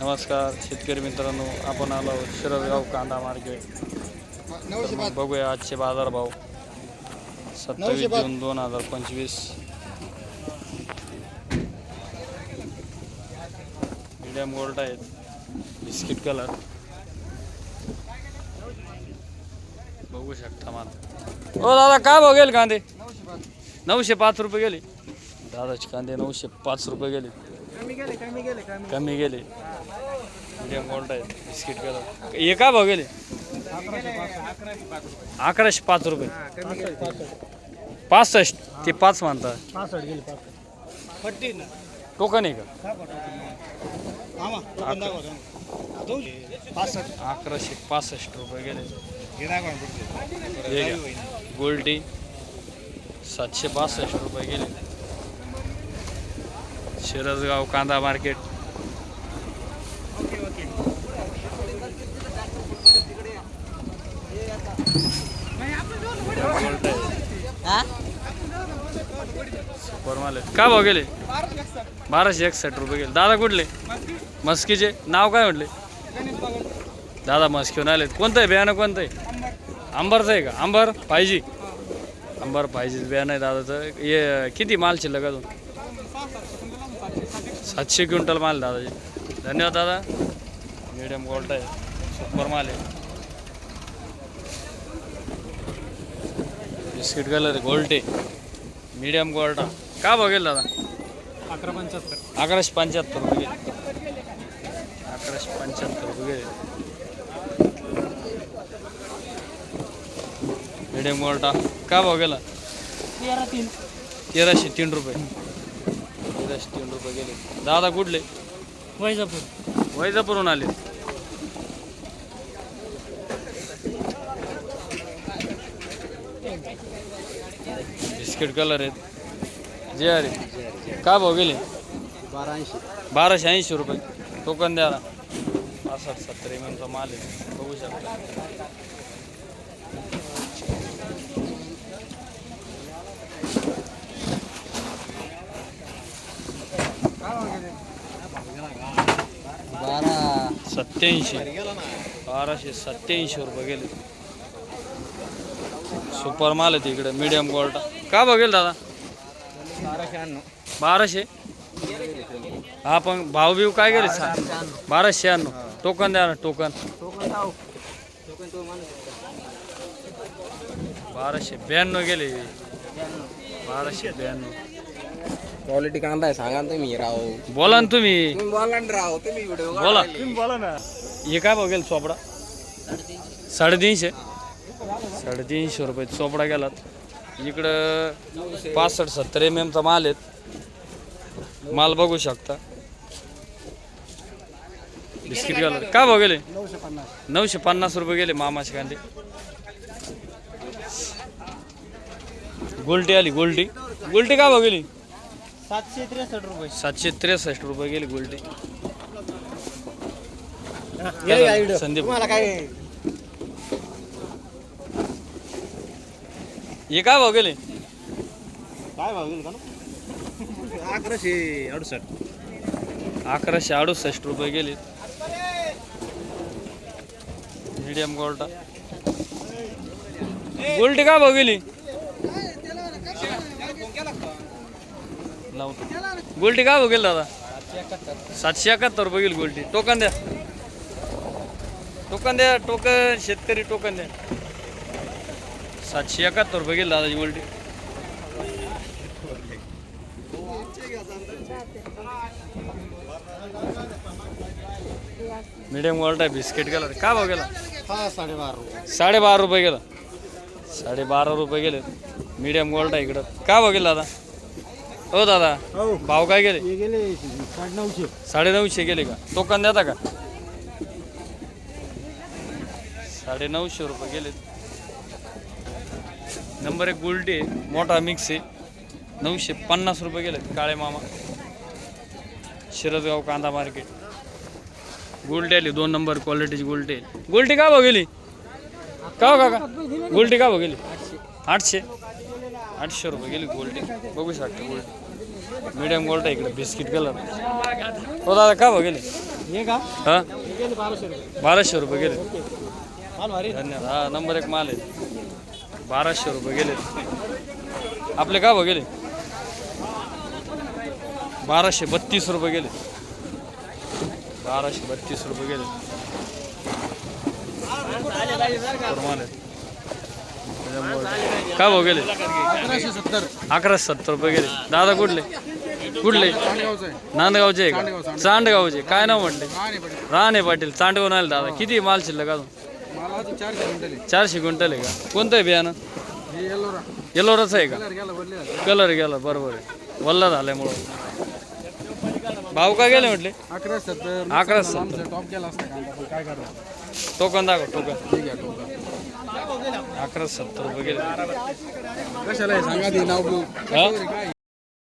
नमस्कार शेतकरी मित्रांनो आपण आलो आहोत शिरदगाव कांदा मार्केट. बघूया आजचे बाजारभाव सत्तावीस जून दोन हजार पंचवीस. मीडियम गोल्ड आहेत. बिस्किट कलर बघू शकता मला. हो दादा काय भाव गेले कांदे? नऊशे पाच रुपये गेले. दादाचे कांदे नऊशे पाच रुपये गेले. कमी गेले कमी गेले कमी. कमी गेले. मीडियम गोल्ड आहेत बिस्किट कलर हे काय भाव गेले? अकराशे पाच रुपये. गेले. पासष्ट ते पाच म्हणतात. पासष्ट गेले पासष्ट. टोकन आहे का? आमा पासष्ट. अकराशे पासष्ट रुपये गेले. गोल्डी सातशे बासष्ट रुपये गेले. शिरसगाव कांदा मार्केट. काय भाव गेले? बाराशे एकसष्ट रुपये गेले. दादा कुठले? मस्कीचे. नाव काय म्हटले? दादा मस्कीहून आलेत. कोणतं आहे? बियाणं कोणतं आहे? आंबरचं आहे का? आंबर पाहिजे. आंबर पाहिजे. बियाणं आहे दादाचं. हे किती माल शिल्लक अजून? सातशे क्विंटल माल दादाचे धन्यवाद दादा। मीडियम गोल्ड आहे सुपर माल आहे बिस्किट कलर गोल्ड आहे मीडियम गोल्ड का बघेल दादा? अकरा पंच्याहत्तर। अकराशे पंच्याहत्तर गेले। अकराशे पंच्याहत्तर गेले। मीडियम गोल्डा का भाव गेला? तेरा तीन। तेराशे तीन रुपये। तेराशे तीन रुपये गेले. दादा कुठले? वैजापूर. वैजापूरहून आले. बिस्किट कलर आहेत. जे अरे का भाव गेले? बारा ऐंशी बाराशे ऐंशी रुपये. टोकन द्या ना. पासष्ट सत्तर एम एमचा माल आहे. बघू शकता. सत्याऐंशी बाराशे सत्याऐंशी रुपये गेले सुपर माल आहे तिकडे मीडियम क्वालिटी का बघेल दादा बाराशे अण्णव बाराशे हा पण भाव बिव काय गेले सा बाराशे शहाण्णव टोकन द्या ना टोकन टोकन जाऊ टोकन तो बाराशे ब्याण्णव गेले बाराशे ब्याण्णव क्वालिटी कांदा आहे सांगा ना तुम्ही राव. बोला ना तुम्ही. तुम्ही बोला ना राव तुम्ही व्हिडिओ बोला बोला. ना हे काय बघेल चोपडा? साडेतीनशे. साडेतीनशे रुपये चोपडा गेलात. इकडं पासष्ट सत्तर एम एमचा माल आहेत. माल बघू शकता. बिस्किट कलर काय भाव गेले? नऊशे पन्नास नऊशे पन्नास रुपये गेले मामाचे कांदे. गोल्टी आली गोल्टी. गोल्टी काय भाव गेली? सातशे त्रेसष्ट रुपये. सातशे त्रेसष्ट रुपये गेली गोल्टी संदीप. तुम्हाला काय? हे काय भाव गेले? काय भाव गेल का अकराशे अडुसष्ट. अकराशे अडुसष्ट रुपये गेले. मीडियम गोल्टा गोल्टी काय भाव गेली? लावतो. गोल्टी काय बघेल दादा? सातशे एकाहत्तर रुपये गेली गोल्टी टोकन द्या. टोकन द्या टोकन शेतकरी टोकन द्या. सातशे एकाहत्तर रुपये गेली दादाची गोल्टी मीडियम वॉल्ट आहे बिस्किट गेला. काय भाव गेला? साडेबारा रुपये साडेबारा रुपये गेलं. साडेबारा रुपये गेले. मीडियम गोल्ड आहे इकडं. काय भाव गेला दादा? हो दादा. हो. भाव काय गेले? हे गेले साडे नऊशे गेले का? टोकन देता का? साडे नऊशे रुपये गेले. नंबर एक गुलटी आहे मोठा मिक्स आहे. नऊशे पन्नास रुपये गेले काळे मामा. शिरदगाव कांदा मार्केट गुलटी आली दोन नंबर क्वालिटीची गुलटी आहे. गुलटी का भाव गेली? का हो काका? गुलटी का भाव गेली? आठशे. आठशे रुपये गेली गोल्टी बघू शकता गोल्टी मीडियम गोल्ड आहे इकडे बिस्किट कलर हो दादा का भाव गेले? हे बाराशे रुपये. गेले. धन्यवाद. हा नंबर एक माल आहे. बाराशे रुपये गेले. आपले का भाव गेले? बाराशे बत्तीस रुपये गेले. बाराशे बत्तीस रुपये गेले तर माल आहे. त्याच्यामुळे- काय भाव गेले? अकराशे सत्तर. अकराशे सत्तर रुपये गेले. दादा कुठले? कुठले? नांदगावचे आहे चांडगाव, का? चांडगाव. चांडगावचे. काय नाव म्हटले? नाही राणे पाटील चांडगावून आले दादा. किती माल शिल्लक अजून? चारशे क्विंटल आहे. का? कोणतं आहे बियाणं? येलोरा येलोराच आहे का? कलर गेला बरोबर आहे. वल्ला झाल्यामुळं भाव का गेले म्हटले? अकरा सत्तर. अकरा सत्तर. टॉप गेला असता काय करणार टोकन दाखव टोकन. ठीक आहे टोका अकरा सत्तर गेले. कशाला आहे सांगा ते नाव? काय?